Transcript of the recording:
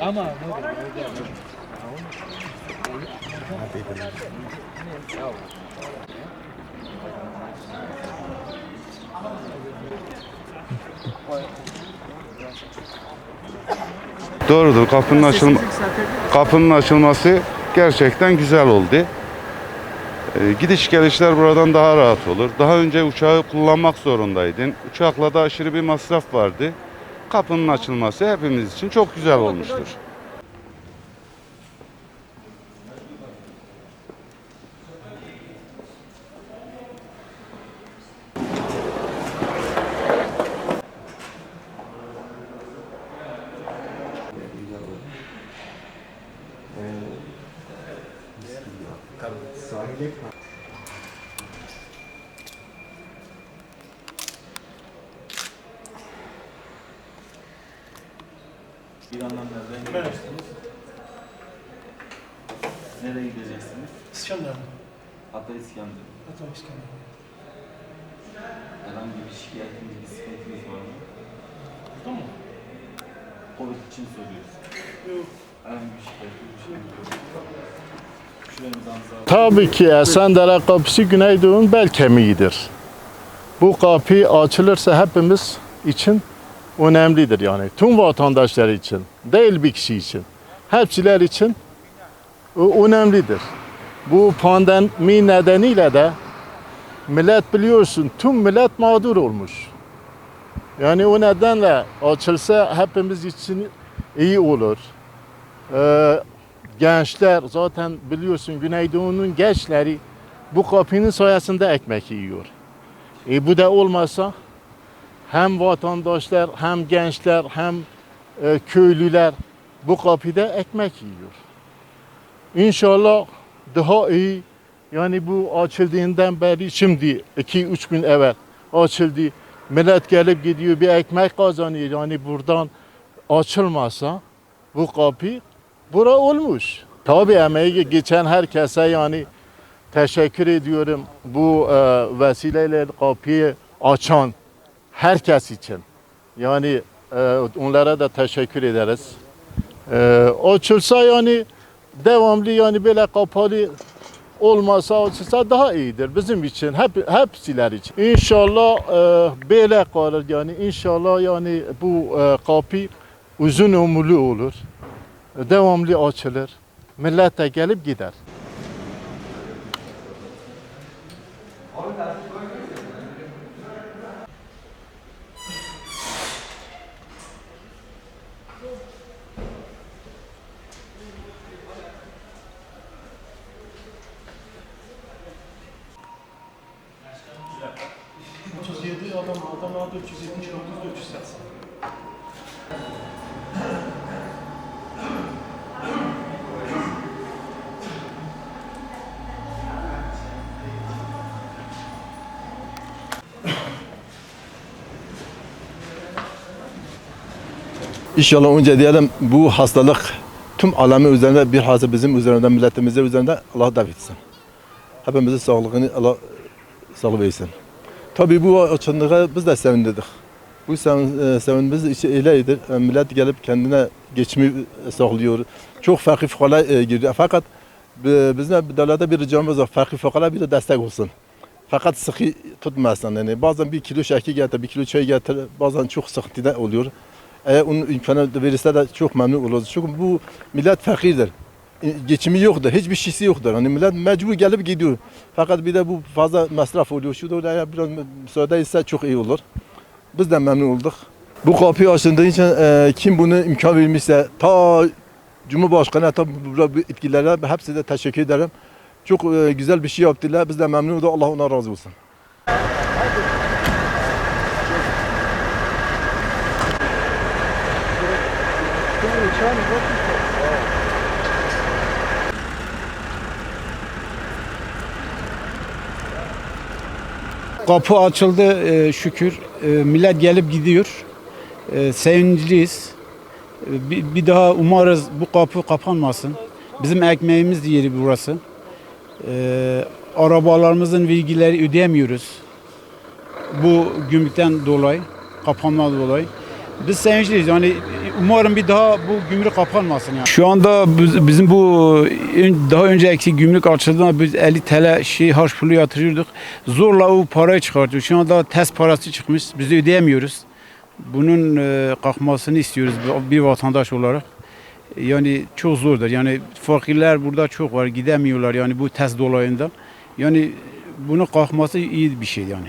Ama Doğrudur. Kapının açılma kapının açılması gerçekten güzel oldu. Ee, gidiş gelişler buradan daha rahat olur. Daha önce uçağı kullanmak zorundaydın. Uçakla da aşırı bir masraf vardı. Kapının açılması hepimiz için çok güzel olmuştur. İran'dan nereden geliyorsunuz? Nereye gideceksiniz? İskender. Hatta İskender. Hatta İskender. Herhangi bir şikayetiniz, bir sıkıntınız var mı? Tamam. Covid için soruyoruz. Yok. Herhangi bir şikayetiniz, bir şey yok. Şuramızdan sağ Tabii ki Esendere kapısı Güneydoğu'nun bel kemiğidir. Bu kapı açılırsa hepimiz için önemlidir yani. Tüm vatandaşlar için, değil bir kişi için. Hepsiler için ö- önemlidir. Bu pandemi nedeniyle de millet biliyorsun tüm millet mağdur olmuş. Yani o nedenle açılsa hepimiz için iyi olur. Ee, gençler zaten biliyorsun Güneydoğu'nun gençleri bu kapının sayesinde ekmek yiyor. E bu da olmasa hem vatandaşlar hem gençler hem e, köylüler bu kapıda ekmek yiyor. İnşallah daha iyi yani bu açıldığından beri şimdi 2-3 gün evvel açıldı. Millet gelip gidiyor bir ekmek kazanıyor. Yani buradan açılmasa bu kapı bura olmuş. Tabii emeği geçen herkese yani teşekkür ediyorum. Bu e, vesileyle kapıyı açan herkes için. Yani e, onlara da teşekkür ederiz. E, açılsa yani devamlı yani böyle kapalı olmasa açılsa daha iyidir bizim için hep hepsiler için. İnşallah e, böyle kalır yani inşallah yani bu e, kapı uzun ömürlü olur devamlı açılır. Millet de gelip gider. Otuz adamlar 479, 480. İnşallah önce diyelim bu hastalık tüm alemi üzerinde bir hası bizim üzerimizde, milletimizin üzerinde Allah def etsin. Hepimizin sağlığını Allah sağlık versin. Tabii bu açınlığa biz de sevindirdik. Bu e, sevinmemiz için öyleydir. E, Millet gelip kendine geçimi sağlıyor. Çok fakir fukara e, giriyor. Fakat e, bizim devlete bir ricamız var. Fakir fukara bir de destek olsun. Fakat sıkı tutmasın. Yani bazen bir kilo şeker getir, bir kilo çay getir. Bazen çok sıkıntıda oluyor. Eğer onun imkanı verirse de çok memnun oluruz. Çünkü bu millet fakirdir. E, Geçimi yoktur, hiçbir şeysi yoktur. Hani millet mecbur gelip gidiyor. Fakat bir de bu fazla masraf oluyor. Şu da oraya biraz müsaade etse çok iyi olur. Biz de memnun olduk. Bu kapıyı açıldığı için e, kim bunu imkan vermişse ta Cumhurbaşkanı hatta bu etkilere hepsine de teşekkür ederim. Çok e, güzel bir şey yaptılar. Biz de memnun olduk. Allah ona razı olsun. Kapı açıldı e, şükür. E, millet gelip gidiyor. E, sevinçliyiz. E, bir, bir daha umarız bu kapı kapanmasın. Bizim ekmeğimiz yeri burası. E, arabalarımızın vergileri ödeyemiyoruz. Bu gümrükten dolayı, kapanma dolayı. Biz sevinçliyiz. Yani umarım bir daha bu gümrük kapanmasın yani. Şu anda biz- bizim bu daha önceki gümrük açıldığında biz 50 TL şey harç pulu yatırıyorduk. Zorla o parayı çıkartıyor. Şu anda test parası çıkmış. Biz ödeyemiyoruz. Bunun e, kalkmasını istiyoruz bir vatandaş olarak. Yani çok zordur. Yani fakirler burada çok var. Gidemiyorlar yani bu test dolayında. Yani bunun kalkması iyi bir şey yani.